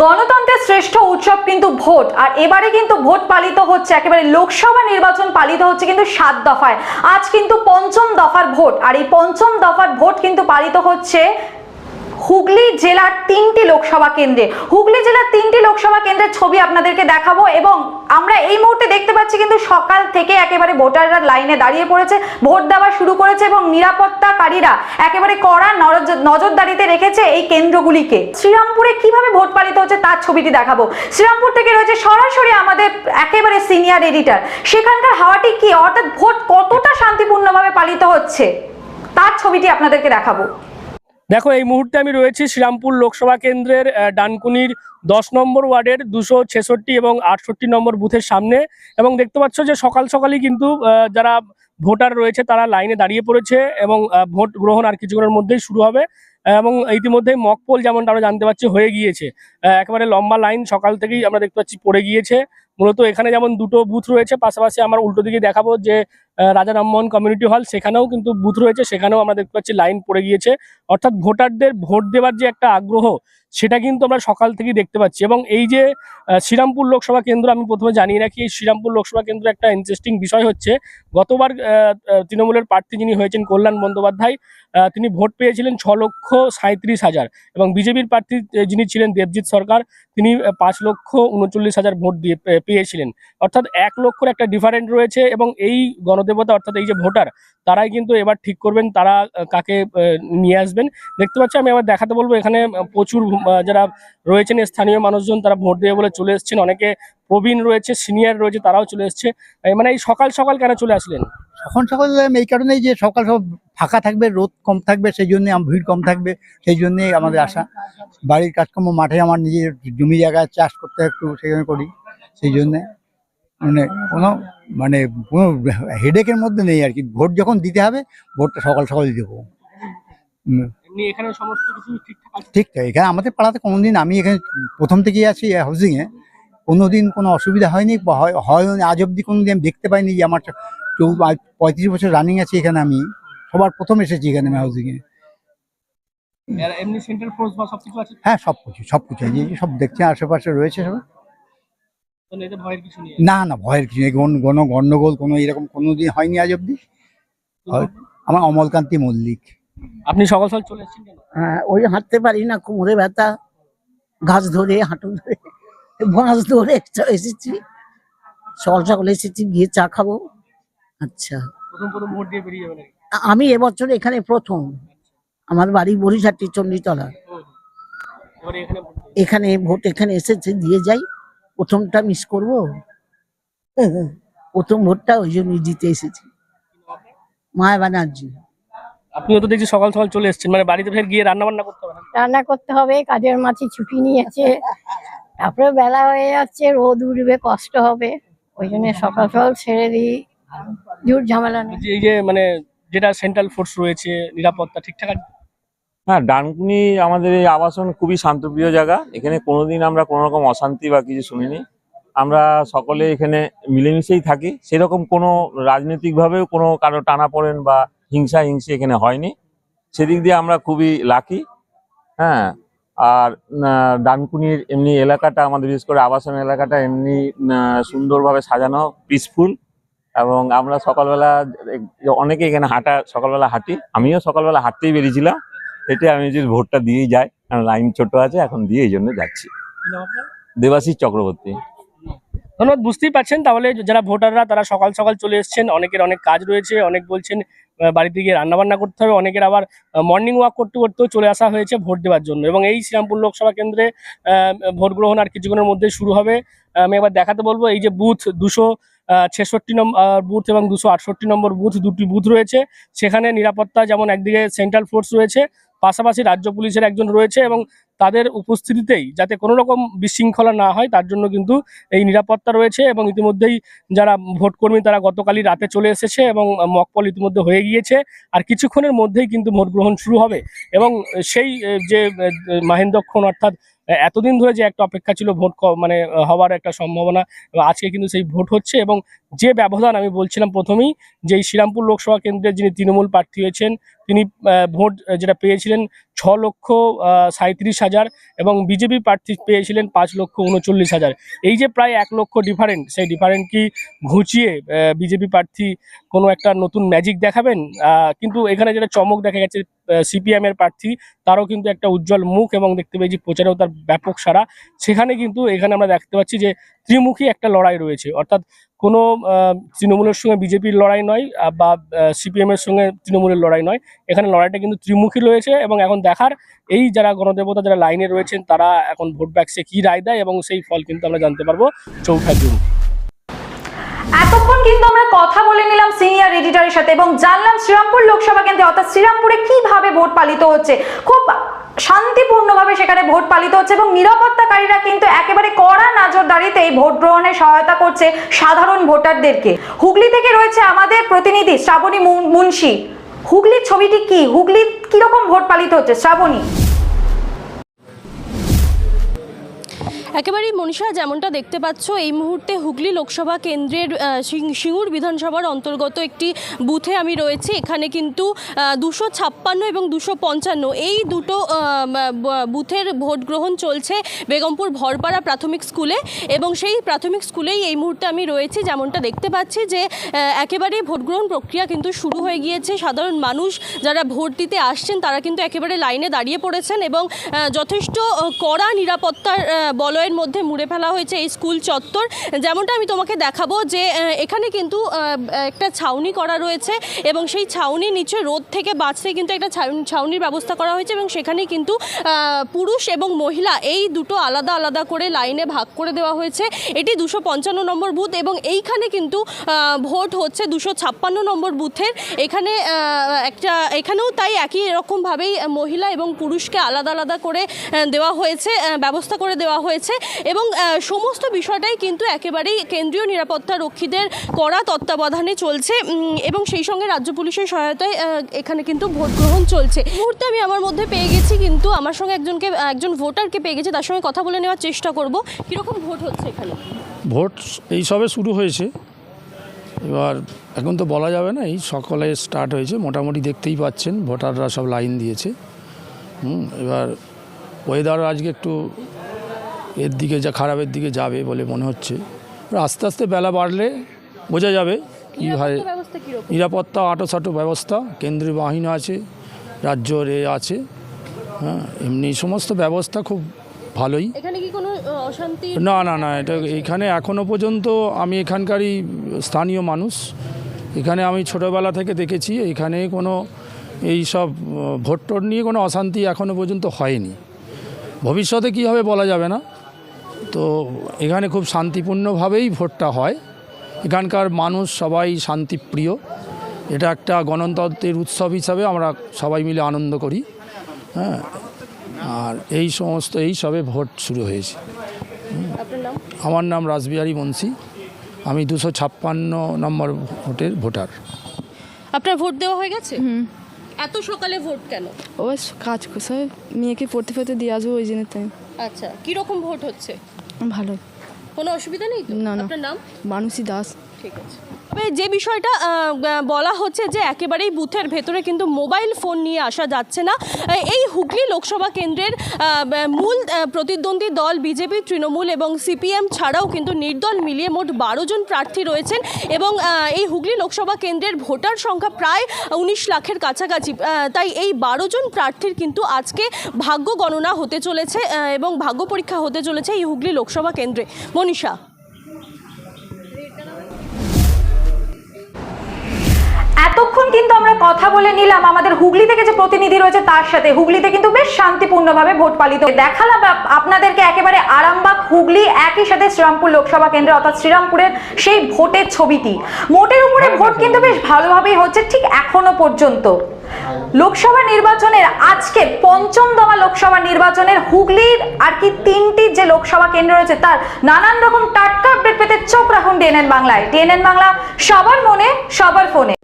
গণতন্ত্রের শ্রেষ্ঠ উৎসব কিন্তু ভোট, আর এবারে কিন্তু ভোট পালিত হচ্ছে, একেবারে লোকসভা নির্বাচন পালিত হচ্ছে কিন্তু সাত দফায়। আজ কিন্তু পঞ্চম দফার ভোট, আর এই পঞ্চম দফার ভোট কিন্তু পালিত হচ্ছে হুগলি জেলার তিনটি লোকসভা কেন্দ্রে। হুগলি জেলার তিনটি লোকসভা কেন্দ্রের ছবি আপনাদেরকে দেখাবো এবং আমরা এই মুহূর্তে দেখতে পাচ্ছি কিন্তু সকাল থেকে একেবারে ভোটাররা লাইনে দাঁড়িয়ে পড়েছে, ভোট দেওয়া শুরু করেছে এবং নিরাপত্তাকারীরা একেবারে কড়া নজর- নজরদারিতে রেখেছে এই কেন্দ্রগুলিকে। শ্রীরামপুরে কীভাবে ভোট পালিত হচ্ছে তার ছবিটি দেখাবো। শ্রীরামপুর থেকে রয়েছে সরাসরি আমাদের একেবারে সিনিয়র এডিটার। সেখানকার হাওয়াটি কি? অর্থাৎ ভোট কতটা শান্তিপূর্ণভাবে পালিত হচ্ছে? তার ছবিটি আপনাদেরকে দেখাবো। দেখো, এই মুহূর্তে আমি রয়েছি শ্রীরামপুর লোকসভা কেন্দ্রের ডানকুনির দশ নম্বর ওয়ার্ডের দুশো ছেষট্টি এবং আটষট্টি নম্বর বুথের সামনে। এবং দেখতে পাচ্ছ যে সকাল সকালই কিন্তু যারা ভোটার রয়েছে তারা লাইনে দাঁড়িয়ে পড়েছে এবং ভোট গ্রহণ আর কিছুক্ষণের মধ্যেই শুরু হবে। এবং ইতিমধ্যেই মকপোল যেমনটা আমরা জানতে পারছি, হয়ে গিয়েছে। একেবারে লম্বা লাইন সকাল থেকেই আমরা দেখতে পাচ্ছি পড়ে গিয়েছে। মূলত এখানে যেমন দুটো বুথ রয়েছে, পাশাপাশি আমার উল্টো দিকে দেখাবো যে রাজা রামমোহন কমিউনিটি হল সেখানেও কিন্তু বুথ রয়েছে, সেখানেও আমরা দেখতে পাচ্ছি লাইন পড়ে গিয়েছে। অর্থাৎ ভোটারদের ভোট দেওয়ার যে একটা আগ্রহ, সেটা কিন্তু আমরা সকাল থেকেই দেখতে পাচ্ছি এবং এই যে শ্রীরামপুর লোকসভা কেন্দ্র, আমি প্রথমে জানিয়ে রাখি, এই শ্রীরামপুর লোকসভা কেন্দ্র একটা ইন্টারেস্টিং বিষয় হচ্ছে, গতবার তৃণমূলের প্রার্থী যিনি হয়েছেন কল্যাণ বন্দ্যোপাধ্যায় তিনি ভোট পেয়েছিলেন ছ লক্ষ সাঁত্রিশ হাজার এবং বিজেপির প্রার্থী যিনি ছিলেন দেবজিৎ সরকার, তিনি পাঁচ লক্ষ উনচল্লিশ হাজার ভোট দিয়ে পেয়েছিলেন অর্থাৎ এক লক্ষর একটা ডিফারেন্ট রয়েছে এবং এই গণদেবতা, অর্থাৎ এই যে ভোটার, তারাই কিন্তু এবার ঠিক করবেন, তারা কাকে নিয়ে আসবেন। দেখতে পাচ্ছি, আমি আবার দেখাতে বলব, এখানে প্রচুর যারা রয়েছেন স্থানীয় মানুষজন, তারা ভোট দেবে বলে চলে এসেছেন। অনেকে প্রবীণ রয়েছে সিনিয়র রয়েছে, তারাও চলে এসছে। মানে এই সকাল সকাল কেন চলে আসলেন? সকাল সকাল এই কারণেই যে সকাল সব ফাঁকা থাকবে, রোদ কম থাকবে, সেই জন্য ভিড় কম থাকবে, সেই জন্যই আমাদের আশা। বাড়ির কাজকর্ম, মাঠে আমার নিজের জমি জায়গায় চাষ করতে একটু সেখানে করি। সেই জন্যে মানে কোনো মানে কোনো হেডেকের মধ্যে নেই আর কি। ভোট যখন দিতে হবে ভোটটা সকাল সকাল দেবো ঠিকঠাক এখানে আমাদের পাড়াতে কোনোদিন আমি এখানে প্রথম থেকেই আছি হাউজিংয়ে কোনোদিন কোনো অসুবিধা হয়নি হয় হয় আজ অব্দি কোনোদিন আমি দেখতে পাইনি যে আমার চৌ পঁয়ত্রিশ বছর রানিং আছে এখানে আমি। সবার প্রথম এসেছি এখানে আমি হাউসিংয়ে হ্যাঁ সব কিছু সব কিছু সব দেখছি আশেপাশে রয়েছে সব তো এতে ভয়ের কিছু নেই না না ভয়ের কিছু নেই। কোনো গন্ডগোল কোনো এরকম কোনোদিন হয়নি আজ অব্দি হয়। আমার অমলকান্তি মল্লিক। আপনি সকাল সকাল চলে এসেছেন হ্যাঁ ওই হাঁটতে পারি না কোমরে ব্যথা গাছ ধরে হাঁটু ধরে বাঁশ ধরে চ- এসেছি। সকাল সকাল এসেছি গিয়ে চা খাব। আচ্ছা। প্রথম প্রথম ভোট দিয়ে বেরিয়ে যাবেন নাকি? আ- আমি এবছর এখানে প্রথম। আমার বাড়ি বরিশাটি চণ্ডীতলা। এখানে ভোট এখানে এসেছে দিয়ে যাই। প্রথমটা মিস করব? প্রথম ভোটটা ওই জন্য দিতে এসেছি। মায়া ব্যানার্জি। আপনিও তো দেখছি সকাল সকাল চলে এসেছেন মানে বাড়িতে ফের গিয়ে রান্না বান্না করতে হবে রান্না করতে হবে কাজের মাঝে ছুটি নিয়েছে। তারপরে বেলা হয়ে যাচ্ছে রোদ উঠবে কষ্ট হবে। ওই জন্য সকাল সকাল ছেড়ে দিই ঝুট ঝামেলা নেই। এই যে মানে যেটা সেন্ট্রাল ফোর্স রয়েছে নিরাপত্তা ঠিকঠাক আছে হ্যাঁ ডানকুনি আমাদের এই আবাসন খুবই শান্তপ্রিয় জায়গা। এখানে কোনোদিন আমরা কোনো রকম অশান্তি বা কিছু শুনিনি। আমরা সকলে এখানে মিলেমিশেই থাকি। সেরকম কোনো রাজনৈতিকভাবেও কোনো কারও টানাপোড়েন বা হিংসা হিংসি এখানে হয়নি। সেদিক দিয়ে আমরা খুবই লাকি। হ্যাঁ আর ডানকুনির এমনি এলাকাটা, আমাদের বিশেষ করে আবাসন এলাকাটা এমনি সুন্দরভাবে সাজানো পিসফুল এবং আমরা সকালবেলা অনেকে এখানে হাঁটা, সকালবেলা হাঁটি। আমিও সকালবেলা হাঁটতেই বেরিয়েছিলাম। এতে আমি যদি ভোটটা দিয়েই যাই, কারণ লাইন ছোট আছে, এখন দিয়ে এই জন্য যাচ্ছি। দেবাশিস চক্রবর্তী। ধন্যবাদ, বুঝতেই পারছেন। তাহলে যারা ভোটাররা, তারা সকাল সকাল চলে এসেছেন, অনেকের অনেক কাজ রয়েছে, অনেক বলছেন বাড়িতে গিয়ে রান্না বান্না করতে হবে, অনেকের আবার মর্নিং ওয়াক করতে করতেও চলে আসা হয়েছে ভোট দেওয়ার জন্য। এবং এই শ্রীরামপুর লোকসভা কেন্দ্রে ভোট গ্রহণ আর কিছুক্ষণের মধ্যে শুরু হবে। আমি এবার দেখাতে বলব, এই যে বুথ দুশো ছেষট্টি নম্বর বুথ এবং দুশো আটষট্টি নম্বর বুথ দুটি বুথ রয়েছে। সেখানে নিরাপত্তা যেমন একদিকে সেন্ট্রাল ফোর্স রয়েছে, পাশাপাশি রাজ্য পুলিশের একজন রয়েছে এবং তাদের উপস্থিতিতেই যাতে কোনো রকম বিশৃঙ্খলা না হয়, তার জন্য কিন্তু এই নিরাপত্তা রয়েছে এবং ইতিমধ্যেই যারা ভোটকর্মী তারা গতকালই রাতে চলে এসেছে এবং মকপল ইতিমধ্যে হয়ে গিয়েছে। আর কিছুক্ষণের মধ্যেই কিন্তু ভোট গ্রহণ শুরু হবে এবং সেই যে মাহেন্দ্রক্ষণ অর্থাৎ এতদিন ধরে যে একটা অপেক্ষা ছিল ভোট মানে হওয়ার একটা সম্ভাবনা আজকে কিন্তু সেই ভোট হচ্ছে এবং যে ব্যবধান আমি বলছিলাম প্রথমেই, যে শ্রীরামপুর লোকসভা কেন্দ্রের যিনি তৃণমূল প্রার্থী হয়েছেন, তিনি ভোট যেটা পেয়েছিলেন ছ লক্ষ সাঁত্রিশ হাজার এবং বিজেপি প্রার্থী পেয়েছিলেন পাঁচ লক্ষ উনচল্লিশ হাজার। এই যে প্রায় এক লক্ষ ডিফারেন্ট সেই ডিফারেন্ট কি ঘুচিয়ে বিজেপি প্রার্থী কোনো একটা নতুন ম্যাজিক দেখাবেন? কিন্তু এখানে যেটা চমক দেখা গেছে সিপিএম এর প্রার্থী, তারও কিন্তু একটা উজ্জ্বল মুখ এবং দেখতে পেয়েছি প্রচারেও তার ব্যাপক সারা সেখানে কিন্তু এখানে আমরা দেখতে পাচ্ছি যে ত্রিমুখী একটা লড়াই রয়েছে। অর্থাৎ কোনো তৃণমূলের সঙ্গে বিজেপির লড়াই নয় বা সিপিএম এর সঙ্গে তৃণমূলের লড়াই নয়। এখানে লড়াইটা কিন্তু ত্রিমুখী রয়েছে এবং এখন দেখার এই যারা গণদেবতা, যারা লাইনে রয়েছেন, তারা এখন ভোট ব্যাক্সে কি রায় দেয় এবং সেই ফল কিন্তু আমরা জানতে পারব। চৌঠা জুন। এতক্ষণ কিন্তু আমরা কথা বলে নিলাম সিনিয়র এডিটরের সাথে এবং জানলাম শ্রীরামপুর লোকসভা কেন্দ্রে, অর্থাৎ শ্রীরামপুরে কীভাবে ভোট পালিত হচ্ছে? খুব শান্তিপূর্ণভাবে সেখানে ভোট পালিত হচ্ছে এবং নিরাপত্তাকারীরা কিন্তু একেবারে কড়া নজরদারিতে এই ভোট গ্রহণে সহায়তা করছে সাধারণ ভোটারদেরকে। হুগলি থেকে রয়েছে আমাদের প্রতিনিধি শ্রাবণী মুন্সি। হুগলির ছবিটি কি? হুগলি কীরকম ভোট পালিত হচ্ছে? শ্রাবণী। একেবারেই মনীষা যেমনটা দেখতে পাচ্ছ এই মুহূর্তে হুগলি লোকসভা কেন্দ্রের সিঙ্গুর বিধানসভার অন্তর্গত একটি বুথে আমি রয়েছি। এখানে কিন্তু দুশো ছাপ্পান্ন এবং দুশো পঞ্চান্ন এই দুটো বুথের ভোট গ্রহণ চলছে বেগমপুর ভরপাড়া প্রাথমিক স্কুলে এবং সেই প্রাথমিক স্কুলেই এই মুহূর্তে আমি রয়েছি। যেমনটা দেখতে পাচ্ছি যে একেবারেই ভোট গ্রহণ প্রক্রিয়া কিন্তু শুরু হয়ে গিয়েছে। সাধারণ মানুষ যারা ভোট দিতে আসছেন তারা কিন্তু একেবারে লাইনে দাঁড়িয়ে পড়েছেন এবং যথেষ্ট কড়া নিরাপত্তার আহ, বলয়ের মধ্যে মুড়ে ফেলা হয়েছে এই স্কুল চত্বর। যেমনটা আমি তোমাকে দেখাবো যে এখানে কিন্তু একটা ছাউনি করা রয়েছে এবং সেই ছাউনির নিচে রোদ থেকে বাঁচতে কিন্তু একটা ছাউনি- ছাউনির ব্যবস্থা করা হয়েছে এবং সেখানে কিন্তু পুরুষ এবং মহিলা এই দুটো আলাদা আলাদা করে লাইনে ভাগ করে দেওয়া হয়েছে। এটি দুশো পঞ্চান্ন নম্বর বুথ এবং এইখানে কিন্তু ভোট হচ্ছে দুশো ছাপ্পান্ন নম্বর বুথের। এখানে একটা, এখানেও তাই একই রকমভাবেই মহিলা এবং পুরুষকে আলাদা আলাদা করে দেওয়া হয়েছে ব্যবস্থা করে দেওয়া হয়েছে। এবং সমস্ত বিষয়টাই কিন্তু একেবারেই কেন্দ্রীয় নিরাপত্তা রক্ষীদের কড়া তত্ত্বাবধানে চলছে। এবং সেই সঙ্গে রাজ্য পুলিশের সহায়তায় এখানে কিন্তু ভোট গ্রহণ চলছে। মুহূর্তে আমি আমার মধ্যে পেয়ে গেছি কিন্তু আমার সঙ্গে একজনকে একজন ভোটারকে পেয়ে গেছি, তার সঙ্গে কথা বলে নেওয়ার চেষ্টা করব। কীরকম ভোট হচ্ছে এখানে? ভোট এই সবে শুরু হয়েছে। এবার এখন তো বলা যাবে না, এই সকালে স্টার্ট হয়েছে, মোটামুটি দেখতেই পাচ্ছেন, ভোটাররা সব লাইন দিয়েছে। হুম, এবার ওয়েদার আজকে একটু এর দিকে যা খারাপের দিকে যাবে বলে মনে হচ্ছে। আস্তে আস্তে বেলা বাড়লে বোঝা যাবে কীভাবে নিরাপত্তা আটোসাটো ব্যবস্থা কেন্দ্রীয় বাহিনী আছে রাজ্য রে আছে হ্যাঁ এমনি সমস্ত ব্যবস্থা খুব ভালোই। না না না এটা এখানে এখনও পর্যন্ত আমি এখানকারই স্থানীয় মানুষ। এখানে আমি ছোটোবেলা থেকে দেখেছি এখানে কোনো এই সব ভোট নিয়ে কোনো অশান্তি এখনও পর্যন্ত হয়নি। ভবিষ্যতে কী হবে বলা যাবে না? তো এখানে খুব শান্তিপূর্ণভাবেই ভোটটা হয়। এখানকার মানুষ সবাই শান্তিপ্রিয়। এটা একটা গণতন্ত্রের উৎসব হিসাবে আমরা সবাই মিলে আনন্দ করি। হ্যাঁ আর এই সমস্ত এই সবে ভোট শুরু হয়েছে। আমার নাম রাসবিহারী মুন্সি আমি দুশো ছাপ্পান্ন নম্বর ভোটের ভোটার। আপনার ভোট দেওয়া হয়ে গেছে? এত সকালে ভোট কেন? ও কাজ করছে। মেয়েকে পড়তে পড়তে দিয়ে আসব ওই জন্য তাই। আচ্ছা কীরকম ভোট হচ্ছে? ভালো। কোনো অসুবিধা নেই তো? না, না। আপনার নাম? মানুষী দাস। ঠিক আছে। তবে যে বিষয়টা বলা হচ্ছে যে একেবারেই বুথের ভেতরে কিন্তু মোবাইল ফোন নিয়ে আসা যাচ্ছে না এই হুগলি লোকসভা কেন্দ্রের মূল প্রতিদ্বন্দ্বী দল বিজেপি, তৃণমূল এবং সিপিএম ছাড়াও কিন্তু নির্দল মিলিয়ে মোট বারো জন প্রার্থী রয়েছেন এবং এই হুগলি লোকসভা কেন্দ্রের ভোটার সংখ্যা প্রায় উনিশ লাখের কাছাকাছি তাই এই বারো জন প্রার্থীর কিন্তু আজকে ভাগ্য গণনা হতে চলেছে এবং ভাগ্য পরীক্ষা হতে চলেছে এই হুগলি লোকসভা কেন্দ্রে। মনীষা? কিন্তু আমরা কথা বলে নিলাম। আমাদের হুগলি থেকে যে প্রতিনিধি রয়েছে তার সাথে। হুগলিতে কিন্তু বেশ শান্তিপূর্ণভাবে ভোট পালিত। হয়। দেখালাম আপনাদেরকে একেবারে আরামবাগ হুগলি একই সাথে শ্রীরামপুর লোকসভা কেন্দ্রে অর্থাৎ শ্রীরামপুরের সেই ভোটের ছবিটি। মোটের উপরে ভোট কিন্তু বেশ ভালোভাবেই হচ্ছে ঠিক এখনও পর্যন্ত। লোকসভা নির্বাচনের আজকে পঞ্চম দফা লোকসভা নির্বাচনের হুগলির আর কি তিনটি যে লোকসভা কেন্দ্র রয়েছে তার নানান রকম টাটকা আপডেট পেতে চোখ রাখুন ডিএনএন বাংলায়। ডিএনএন বাংলা সবার মনে সবার ফোনে।